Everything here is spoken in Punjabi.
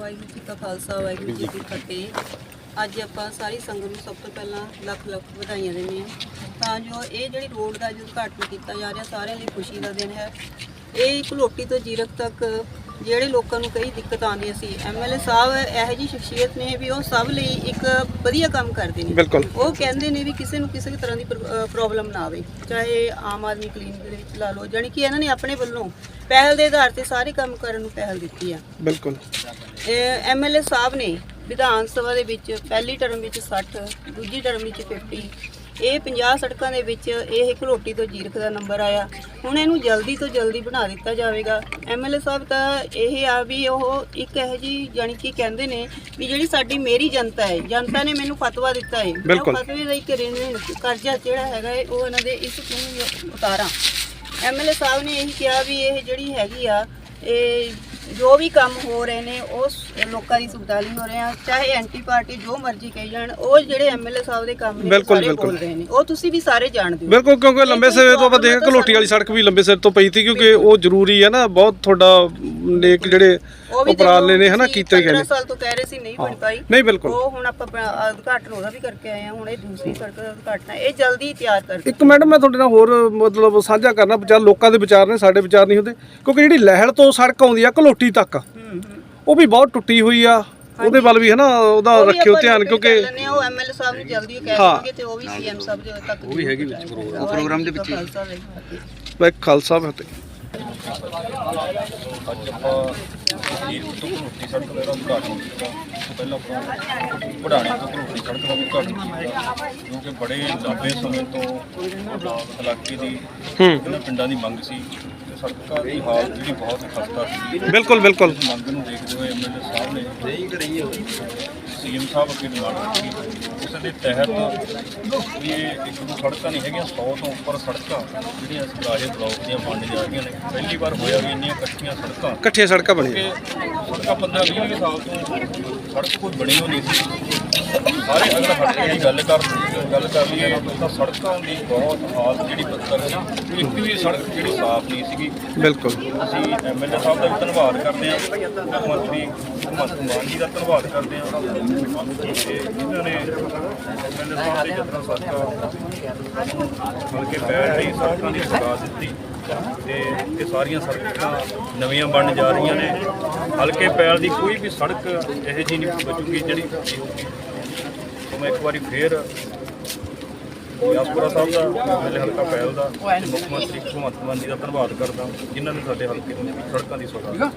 ਵਾਹਿਗੁਰੂ ਜੀ ਕਾ ਖਾਲਸਾ, ਵਾਹਿਗੁਰੂ ਜੀ ਕੀ ਫਤਿਹ। ਅੱਜ ਆਪਾਂ ਸਾਰੀ ਸੰਗਤ ਨੂੰ ਸਭ ਤੋਂ ਪਹਿਲਾਂ ਲੱਖ ਲੱਖ ਵਧਾਈਆਂ ਦਿੰਦੇ ਹਾਂ। ਤਾਂ ਜੋ ਇਹ ਜਿਹੜੀ ਰੋਡ ਦਾ ਜੋ ਉਦਘਾਟਨ ਕੀਤਾ ਜਾ ਰਿਹਾ, ਸਾਰਿਆਂ ਲਈ ਖੁਸ਼ੀ ਦਾ ਦਿਨ ਹੈ। ਇਹ ਭਲੋਟੀ ਤੋਂ ਜੀਰਕ ਤੱਕ ਜਿਹੜੇ ਲੋਕਾਂ ਨੂੰ ਕਈ ਦਿੱਕਤ ਆਉਂਦੀਆਂ ਸੀ ਐਮਐਲਏ ਸਾਹਿਬ ਇਹੋ ਜੀ ਸ਼ਖਸੀਅਤ ਨੇ ਵੀ ਉਹ ਸਭ ਲਈ ਇੱਕ ਵਧੀਆ ਕੰਮ ਕਰਦੇ ਨੇ। ਬਿਲਕੁਲ। ਉਹ ਕਹਿੰਦੇ ਨੇ ਵੀ ਕਿਸੇ ਨੂੰ ਕਿਸੇ ਤਰ੍ਹਾਂ ਦੀ ਪ੍ਰੋਬਲਮ ਨਾ ਆਵੇ ਚਾਹੇ ਆਮ ਆਦਮੀ ਕਲੀਨਿਕ ਦੇ ਵਿੱਚ ਲਾ ਲਓ ਜਾਣੀ ਕਿ ਇਹਨਾਂ ਨੇ ਆਪਣੇ ਵੱਲੋਂ ਪਹਿਲ ਦੇ ਆਧਾਰ ਤੇ ਸਾਰੇ ਕੰਮ ਕਰਨ ਨੂੰ ਪਹਿਲ ਦਿੱਤੀ ਆ। ਬਿਲਕੁਲ। ਐਮਐਲਏ ਸਾਹਿਬ ਨੇ ਵਿਧਾਨ ਸਭਾ ਦੇ ਵਿੱਚ ਪਹਿਲੀ ਟਰਮ ਵਿੱਚ 60 ਦੂਜੀ ਟਰਮ ਵਿੱਚ 50 ਇਹ 50 ਸੜਕਾਂ ਦੇ ਵਿੱਚ ਇਹ ਘਲੋਟੀ ਤੋਂ ਜੀਰਖ ਦਾ ਨੰਬਰ ਆਇਆ। ਹੁਣ ਇਹਨੂੰ ਜਲਦੀ ਤੋਂ ਜਲਦੀ ਬਣਾ ਦਿੱਤਾ ਜਾਵੇਗਾ। ਐਮਐਲਏ ਸਾਹਿਬ ਤਾਂ ਇਹ ਆ ਵੀ ਉਹ ਇੱਕ ਇਹੋ ਜੀ ਜਾਣੀ ਕਿ ਕਹਿੰਦੇ ਨੇ ਵੀ ਜਿਹੜੀ ਸਾਡੀ ਮੇਰੀ ਜਨਤਾ ਹੈ ਜਨਤਾ ਨੇ ਮੈਨੂੰ ਫਤਵਾ ਦਿੱਤਾ ਹੈ। ਉਹ। ਫਤਵੇ ਦਾ ਇੱਕ ਰਿਣ ਕਰਜ਼ਾ ਜਿਹੜਾ ਹੈਗਾ ਹੈ ਉਹ ਇਹਨਾਂ ਦੇ ਇਸ ਤੋਂ ਉਤਾਰਾਂ। ਐਮਐਲਏ ਸਾਹਿਬ ਨੇ ਇਹੀ ਕਿਹਾ ਵੀ ਇਹ ਜਿਹੜੀ ਹੈਗੀ ਆ ਇਹ ਜੋ ਵੀ ਕੰਮ ਹੋ ਰਹੇ ਨੇ ਉਹ ਸ- ਲੋਕਾਂ ਦੀ ਸੁਵਿਧਾ ਲਈ ਹੋ ਰਹੇ ਆ ਚਾਹੇ ਐਂਟੀ ਪਾਰਟੀ ਜੋ ਮਰਜ਼ੀ ਕਹੀ ਜਾਣ ਉਹ ਜਿਹੜੇ ਐਮਐਲਏ ਸਾਹਿਬ ਦੇ ਕੰਮ ਨੇ ਬਿਲਕੁਲ, ਸਾਰੇ ਬਿਲਕੁਲ। ਬੋਲ ਰਹੇ ਨੇ ਉਹ ਤੁਸੀਂ ਵੀ ਸਾਰੇ ਜਾਣਦੇ ਹੋ ਬਿਲਕੁਲ ਕਿਉਂਕਿ ਲੰਬੇ ਸਮੇਂ ਤੋਂ ਆਪਾਂ problem ਦੇਖ ਤਾਂ ਘਲੋਟੀ ਵਾਲੀ ਸੜਕ ਵੀ ਲੰਬੇ ਸਿਰ ਤੋਂ ਪਈ ਸੀ ਕਿਉਂਕਿ ਉਹ ਜ਼ਰੂਰੀ ਹੈ ਨਾ ਬਹੁਤ ਤੁਹਾਡਾ ਨੇਕ ਜਿਹੜੇ ਉਹ ਵੀ ਉਪਰਾਲੇ ਨੇ ਹਨਾ ਕੀਤੇ ਗਏ 15 ਨੇ ਸਾਲ ਤੋਂ ਕਹਿ ਰਹੇ ਸੀ ਨਹੀਂ ਬਣ ਪਾਈ। ਨਹੀਂ ਬਿਲਕੁਲ। ਉਹ ਹੁਣ ਆਪਾਂ ਉਦਘਾਟਨ ਉਹਦਾ ਵੀ ਕਰਕੇ ਆਏ ਆ ਹੁਣ ਇਹ ਦੂਸਰੀ ਸੜਕ ਦਾ ਉਦਘਾਟਨ ਹੈ। ਇਹ ਜਲਦੀ ਤਿਆਰ ਕਰ ਇੱਕ ਮੈਡਮ ਮੈਂ ਤੁਹਾਡੇ ਨਾਲ ਹੋਰ ਮਤਲਬ ਸਾਂਝਾ ਕਰਨਾ। ਵਿਚਾਰ ਲੋਕਾਂ ਦੇ ਵਿਚਾਰ ਨੇ ਸਾਡੇ ਵਿਚਾਰ ਨਹੀਂ ਹੁੰਦੇ। ਕਿਉਂਕਿ ਜਿਹੜੀ ਲਹਿਲ ਤੋਂ ਸੜਕ ਆਉਂਦੀ ਆ ਘਲੋਟੀ ਤੱਕ ਹੂੰ ਹੂੰ। ਉਹ ਵੀ ਬਹੁਤ ਟੁੱਟੀ ਹੋਈ ਆ। ਉਹਦੇ ਵੱਲ ਵੀ ਹਨਾ ਉਹਦਾ ਰੱਖਿਓ ਧਿਆਨ ਕਿਉਂਕਿ ਹਾਂ, ਉਹ ਐਮਐਲਏ ਸਾਹਿਬ ਨੂੰ ਜਲਦੀ ਕਹਿ ਹਾਂ। ਦੇਣਗੇ ਤੇ ਉਹ ਵੀ ਸੀਐਮ ਸਾਹਿਬ ਦੇ ਤੱਕ ਉਹ ਵੀ ਹੈਗੀ ਵਿੱਚ ਪ੍ਰੋਗਰਾਮ ਦੇ ਵਿੱਚ ਮੈਂ ਖਾਲਸਾ ਫਤਿਹ। ਅੱਜ ਆਪਾਂ ਇਹ ਤੋਂ ਰੋਟੀ ਸੜਕ ਦਾ ਉਦਘਾਟਨ ਕੀਤਾ ਉਸ ਤੋਂ ਪਹਿਲਾਂ ਆਪਾਂ ਪੜਾਣੇ ਤੋਂ ਰੋਟੀ ਸੜਕ ਦਾ ਉਦਘਾਟਨ ਕੀਤਾ ਕਿਉਂਕਿ ਬੜੇ ਲੰਬੇ ਸਮੇਂ ਤੋਂ ਇਲਾਕੇ ਦੀ ਇਹਨਾਂ ਪਿੰਡਾਂ ਦੀ ਮੰਗ ਸੀ। ਸੜਕਾਂ ਦੀ ਹਾਲਤ ਜਿਹੜੀ ਬਹੁਤ ਖਸਤਾ ਸੀ। ਬਿਲਕੁਲ ਬਿਲਕੁਲ। ਮੰਗ ਨੂੰ ਦੇਖਦੇ ਹੋਏ ਐਮਐਲਏ ਸਾਹਿਬ ਨੇ ਸੀਐਮ ਸਾਹਿਬ ਅੱਗੇ ਡਿਮਾਂਡ ਕੀਤੀ ਉਸ ਦੇ ਤਹਿਤ ਵੀ ਇਹ ਇੱਕ ਦੋ ਸੜਕਾਂ ਨਹੀਂ ਹੈਗੀਆਂ 100 ਤੋਂ ਉੱਪਰ ਸੜਕਾਂ ਜਿਹੜੀਆਂ ਇਸ ਰਾਜੇ ਬਲਾਕ ਦੀਆਂ ਬਣ ਜਾ ਰਹੀਆਂ ਨੇ। ਪਹਿਲੀ ਵਾਰ ਹੋਇਆ ਵੀ ਇੰਨੀਆਂ ਇਕੱਠੀਆਂ ਸੜਕਾਂ। ਇਕੱਠੀਆਂ ਸੜਕਾਂ ਬਣੀਆਂ। ਸੜਕਾਂ 15 20 ਸਾਲ ਤੋਂ ਸੜਕ ਕੋਈ ਬਣੀ ਹੋਈ ਨਹੀਂ ਸੀ। ਸਾਰੇ ਅਗਰ ਹੱਟੇ ਦੀ ਗੱਲ ਕਰ ਗੱਲ ਕਰ ਲਈਏ ਤਾਂ ਸੜਕਾਂ ਦੀ ਬਹੁਤ ਹਾਲਤ ਜਿਹੜੀ ਬੱਤਰ ਸੀ ਇੱਕ ਵੀ ਸੜਕ ਜਿਹੜੀ ਸਾਫ਼ ਨਹੀਂ ਸੀਗੀ। ਬਿਲਕੁਲ। ਅਸੀਂ ਐਮਐਲਏ ਸਾਹਿਬ ਦਾ ਵੀ ਧੰਨਵਾਦ ਕਰਦੇ ਹਾਂ ਮੁੱਖ ਮੰਤਰੀ ਭਗਵੰਤ ਮਾਨ ਜੀ ਦਾ ਧੰਨਵਾਦ ਕਰਦੇ ਹਾਂ। ਤੇ ਇਹਨਾਂ ਨੇ ਐਮਐਲਏ ਸਾਹਿਬ ਦੇ ਜਤਨਾਂ ਸਦਕਾ ਬਲਕਿ ਬੈਠ ਰਹੀ ਸੜਕਾਂ ਦੀ ਸਗਾ ਦਿੱਤੀ ਤੇ ਇਹ ਸਾਰੀਆਂ ਸੜਕਾਂ ਨਵੀਆਂ ਬਣਨ ਜਾ ਰਹੀਆਂ ਨੇ। ਹਲਕੇ ਪੈਲ ਦੀ ਕੋਈ ਵੀ ਸੜਕ ਇਹੋ ਜਿਹੀ ਨਹੀਂ ਬਚੂਗੀ ਜਿਹੜੀ ਹੋਊਗੀ ਮੈਂ ਇੱਕ ਵਾਰੀ ਫੇਰ ਯਾਸਪੁਰਾ ਸਾਹਿਬ ਦਾ ਐਮਐਲਏ ਹਲਕਾ ਪੈਲ ਦਾ, ਮੁੱਖ ਮੰਤਰੀ ਭਗਵੰਤ ਮਾਨ ਜੀ ਦਾ ਧੰਨਵਾਦ ਕਰਦਾ, ਜਿਨ੍ਹਾਂ ਨੇ ਸਾਡੇ ਹਲਕੇ ਨੂੰ ਸੜਕਾਂ ਦੀ ਸੇਵਾ